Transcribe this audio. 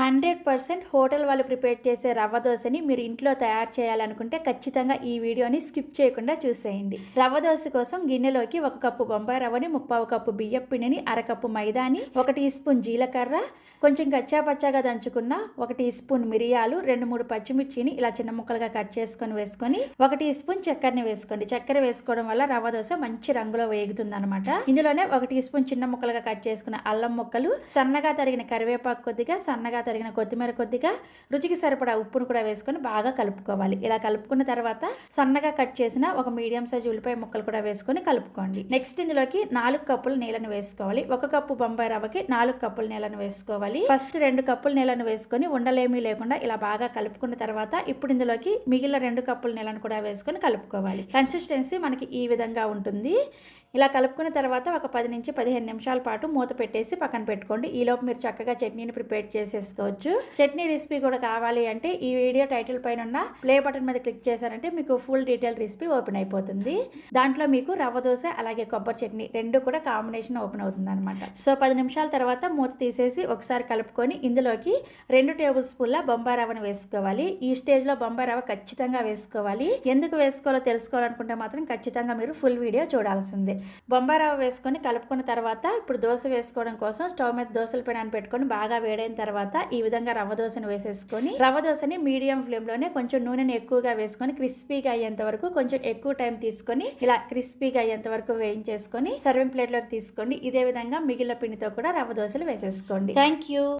Hundred percent hotel వాళ్ళు prepare చేసే రవ్వ దోశని మీరు ఇంట్లో తయారు చేయాలనుకుంటే ఖచ్చితంగా ఈ వీడియోని స్కిప్ చేయకుండా చూసేయండి. రవ్వ దోశ కోసం గిన్నెలోకి ఒక కప్పు బొంబాయి రవ్వని ముప్పావు కప్పు బియ్యం పిండిని అరకప్పు మైదాని ఒక టీ స్పూన్ జీలకర్ర కొంచెం కచ్చాపచ్చాగా దంచుకున్న ఒక టీ స్పూన్ మిరియాలు రెండు మూడు పచ్చిమిర్చిని ఇలా చిన్న ముక్కలుగా కట్ చేసుకొని వేసుకొని ఒక టీ స్పూన్ చక్కెరని వేసుకోండి. చక్కెర వేసుకోవడం వల్ల రవ్వ దోశ మంచి రంగులో వేగుతుంది అనమాట ఇందులోనే ఒక టీ స్పూన్ చిన్న ముక్కలుగా కట్ చేసుకున్న అల్లం ముక్కలు సన్నగా తరిగిన కరివేపాకు కొద్దిగా సన్నగా తరిగిన కొత్తిమీర కొద్దిగా రుచికి సరిపడా ఉప్పును కూడా వేసుకొని బాగా కలుపుకోవాలి. ఇలా కలుపుకున్న తర్వాత సన్నగా కట్ చేసిన ఒక మీడియం సైజ్ ఉల్లిపాయ ముక్కలు కూడా వేసుకొని కలుపుకోండి. నెక్స్ట్ ఇందులోకి నాలుగు కప్పులు నీళ్ళని వేసుకోవాలి. ఒక కప్పు బొంబాయి రవ్వకి నాలుగు కప్పులు నీళ్ళను వేసుకోవాలి. ఫస్ట్ రెండు కప్పులు నీళ్ళను వేసుకొని ఉండలేమీ లేకుండా ఇలా బాగా కలుపుకున్న తర్వాత ఇప్పుడు ఇందులోకి మిగిలిన రెండు కప్పుల నీళ్ళను కూడా వేసుకొని కలుపుకోవాలి. కన్సిస్టెన్సీ మనకి ఈ విధంగా ఉంటుంది. ఇలా కలుపుకున్న తర్వాత ఒక పది నుంచి పదిహేను నిమిషాల పాటు మూత పెట్టేసి పక్కన పెట్టుకోండి. ఈలోపు మీరు చక్కగా చట్నీని ప్రిపేర్ చేసేసుకోవచ్చు. చట్నీ రెసిపీ కూడా కావాలి అంటే ఈ వీడియో టైటిల్ పైన ఉన్న ప్లే బటన్ మీద క్లిక్ చేశారంటే మీకు ఫుల్ డీటెయిల్ రెసిపీ ఓపెన్ అయిపోతుంది. దాంట్లో మీకు రవ్వ దోశ అలాగే కొబ్బరి చట్నీ రెండు కూడా కాంబినేషన్ ఓపెన్ అవుతుంది అనమాట సో పది నిమిషాల తర్వాత మూత తీసేసి ఒకసారి కలుపుకొని ఇందులోకి రెండు టేబుల్ స్పూన్ల బొంబాయి రవ్వను వేసుకోవాలి. ఈ స్టేజ్లో బొంబాయి రవ్వ ఖచ్చితంగా వేసుకోవాలి. ఎందుకు వేసుకోవాలో తెలుసుకోవాలనుకుంటే మాత్రం ఖచ్చితంగా మీరు ఫుల్ వీడియో చూడాల్సిందే. బొంబాయి రవ్వ వేసుకొని కలుపుకున్న తర్వాత ఇప్పుడు దోశ వేసుకోవడం కోసం స్టవ్ మీద దోశల పైన పెట్టుకొని బాగా వేడైన తర్వాత ఈ విధంగా రవ్వ దోశను వేసేసుకొని రవ్వ దోశని మీడియం ఫ్లేమ్లోనే కొంచెం నూనెని ఎక్కువగా వేసుకొని క్రిస్పీగా అయ్యేంత వరకు కొంచెం ఎక్కువ టైం తీసుకొని ఇలా క్రిస్పీగా అయ్యేంత వరకు వేయించేసుకొని సర్వింగ్ ప్లేట్లోకి తీసుకోండి. ఇదే విధంగా మిగిలిన పిండితో కూడా రవ్వ దోశలు వేసేసుకోండి. Thank you